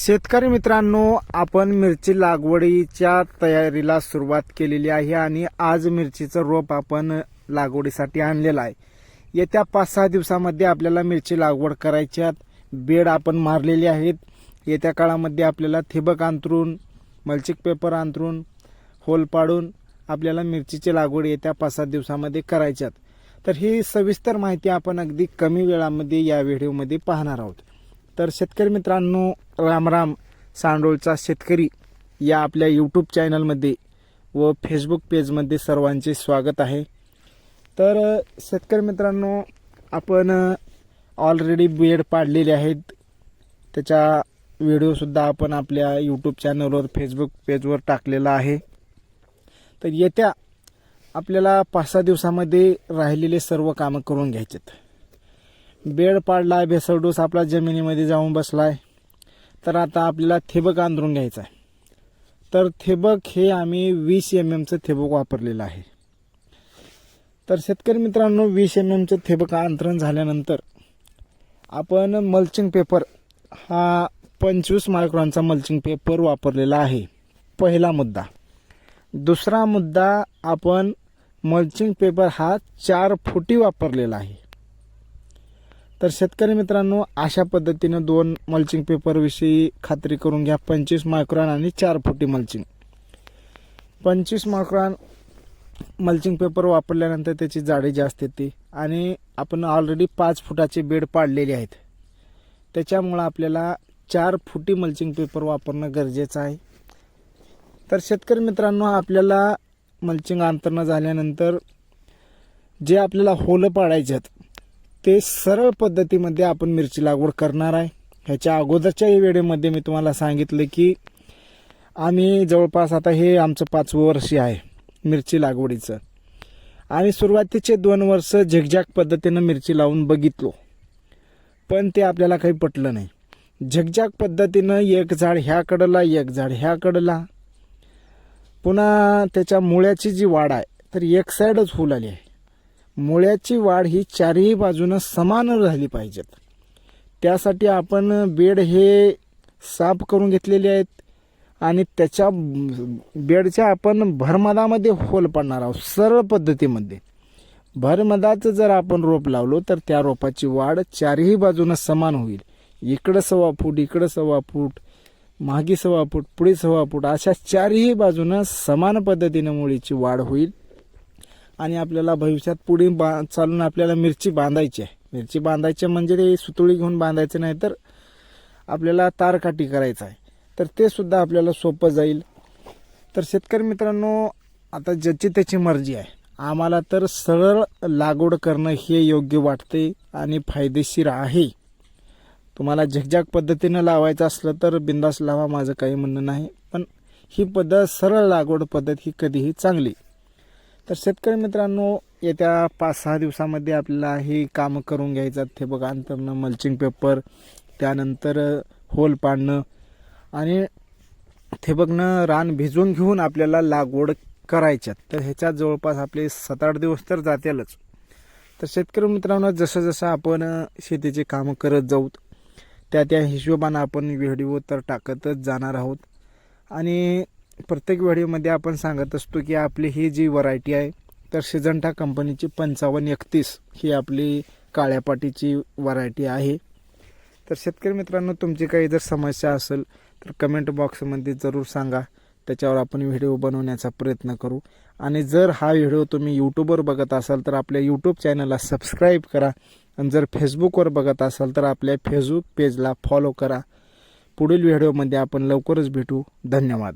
शेतकरी मित्रांनो आपण मिरची लागवडीच्या तयारीला सुरुवात केलेली आहे आणि आज मिरचीचं रोप आपण लागवडीसाठी आणलेलं आहे. येत्या पाच सहा दिवसामध्ये आपल्याला मिरची लागवड करायची आहे. बेड आपण मारलेले आहेत. येत्या काळामध्ये आपल्याला ठिबक अंतरून मल्चिक पेपर अंतरून होल पाडून आपल्याला मिरचीची लागवड येत्या पाच सात दिवसामध्ये करायच्यात तर ही सविस्तर माहिती आपण अगदी कमी वेळामध्ये या व्हिडिओमध्ये पाहणार आहोत. तर शेतकरी मित्रांनो रामराम सांडोळचा शेतकरी या आपल्या यूट्यूब चॅनलमध्ये व फेसबुक पेजमध्ये सर्वांचे स्वागत आहे. तर शेतकरी मित्रांनो आपण ऑलरेडी बेड पाडलेले आहेत. त्याच्या व्हिडिओसुद्धा आपण आपल्या यूट्यूब चॅनलवर फेसबुक पेजवर टाकलेला आहे. तर येत्या आपल्याला पाच सहा दिवसामध्ये राहिलेले सर्व कामं करून घ्यायचेत. बेड पाडला भेसळ डोस आपला जमिनीमध्ये जाऊन बसला आहे तर आता आपल्याला थेबक अंतरून घ्यायचा आहे. तर थेबक हे आम्ही वीस एम एमचं थेबक वापरलेलं आहे. तर शेतकरी मित्रांनो वीस एम एमचं थेबक अंतरण झाल्यानंतर आपण मल्चिंग पेपर हा पंचवीस मायक्रॉनचा मल्चिंग पेपर वापरलेला आहे. पहिला मुद्दा. दुसरा मुद्दा आपण मल्चिंग पेपर हा चार फुटी वापरलेला आहे. तर शेतकरी मित्रांनो अशा पद्धतीनं दोन मल्चिंग पेपरविषयी खात्री करून घ्या. पंचवीस मायक्रॉन आणि चार फुटी मल्चिंग पंचवीस मायक्रॉन मल्चिंग पेपर वापरल्यानंतर त्याची जाडी जास्त येते आणि आपण ऑलरेडी पाच फुटाचे बेड पाडलेले आहेत. त्याच्यामुळं आपल्याला चार फुटी मल्चिंग पेपर वापरणं गरजेचं आहे. तर शेतकरी मित्रांनो आपल्याला मल्चिंग अंतरणं झाल्यानंतर जे आपल्याला होलं पाडायचे आहेत ते सरळ पद्धतीमध्ये आपण मिरची लागवड करणार आहे. ह्याच्या अगोदरच्या वेळेमध्ये मी तुम्हाला सांगितलं की आम्ही जवळपास आता हे आमचं पाचवं वर्ष आहे मिरची लागवडीचं. आणि सुरुवातीचे दोन वर्ष झगझॅग पद्धतीनं मिरची लावून बघितलो. पण ते आपल्याला काही पटलं नाही. झगझॅग पद्धतीनं एक झाड ह्या कडला एक झाड ह्या कडला. पुन्हा त्याच्या मुळ्याची जी वाढ आहे तर एक साईडच फुल आली आहे. मुळ्याची वाढ ही चारही बाजूनं समान झाली पाहिजेत. त्यासाठी आपण बेड हे साफ करून घेतलेले आहेत आणि त्याच्या बेडच्या आपण भरमदामध्ये होल पाडणार आहोत सरळ पद्धतीमध्ये. भरमदाचं जर आपण रोप लावलो तर त्या रोपाची वाढ चारही बाजूनं समान होईल. इकडं सव्वा फूट इकडं सव्वा फूट मागे सव्वा फूट पुढे सव्वा फूट अशा चारही बाजूनं समान पद्धतीनं मुळीची वाढ होईल. आणि आपल्याला भविष्यात पुढे बा चालून आपल्याला मिरची बांधायची आहे. मिरची बांधायची म्हणजे ते सुतळी घेऊन बांधायचं नाही तर आपल्याला तारकाठी करायचं आहे. तर ते सुद्धा आपल्याला सोपं जाईल. तर शेतकरी मित्रांनो आता ज्याची त्याची मर्जी आहे. आम्हाला तर सरळ लागवड करणं हे योग्य वाटते आणि फायदेशीर आहे. तुम्हाला झगझाग पद्धतीनं लावायचं असलं तर बिंदास लावा माझं काही म्हणणं नाही. पण ही पद्धत सरळ लागवड पद्धत ही कधीही चांगली. तर शेतकरी मित्रांनो येत्या पाच सहा दिवसामध्ये आपल्याला ही कामं करून घ्यायचं ते बघा अंतरनं मल्चिंग पेपर त्यानंतर होल पाडणं आणि ठिबकनं रान भिजवून घेऊन आपल्याला लागवड करायच्यात तर ह्याच्यात जवळपास आपले सात आठ दिवस तर जातीलच. तर शेतकरी मित्रांनो जसं जसं आपण शेतीचे कामं करत जाऊ त्या त्या हिशोबानं आपण व्हिडिओ तर टाकतच जाणार आहोत. आणि प्रत्येक व्हिडिओमध्ये आपण सांगत असतो की आपली ही जी व्हरायटी आहे तर सिजंटा कंपनीची पंचावन्न एकतीस ही आपली काळ्यापाटीची व्हरायटी आहे. तर शेतकरी मित्रांनो तुमची काही जर समस्या असेल तर कमेंट बॉक्समध्ये जरूर सांगा. त्याच्यावर आपण व्हिडिओ बनवण्याचा प्रयत्न करू. आणि जर हा व्हिडिओ तुम्ही यूट्यूबवर बघत असाल तर आपल्या यूट्यूब चॅनलला सबस्क्राईब करा. आणि जर फेसबुकवर बघत असाल तर आपल्या फेसबुक पेजला फॉलो करा. पुढील व्हिडिओमध्ये आपण लवकरच भेटू. धन्यवाद.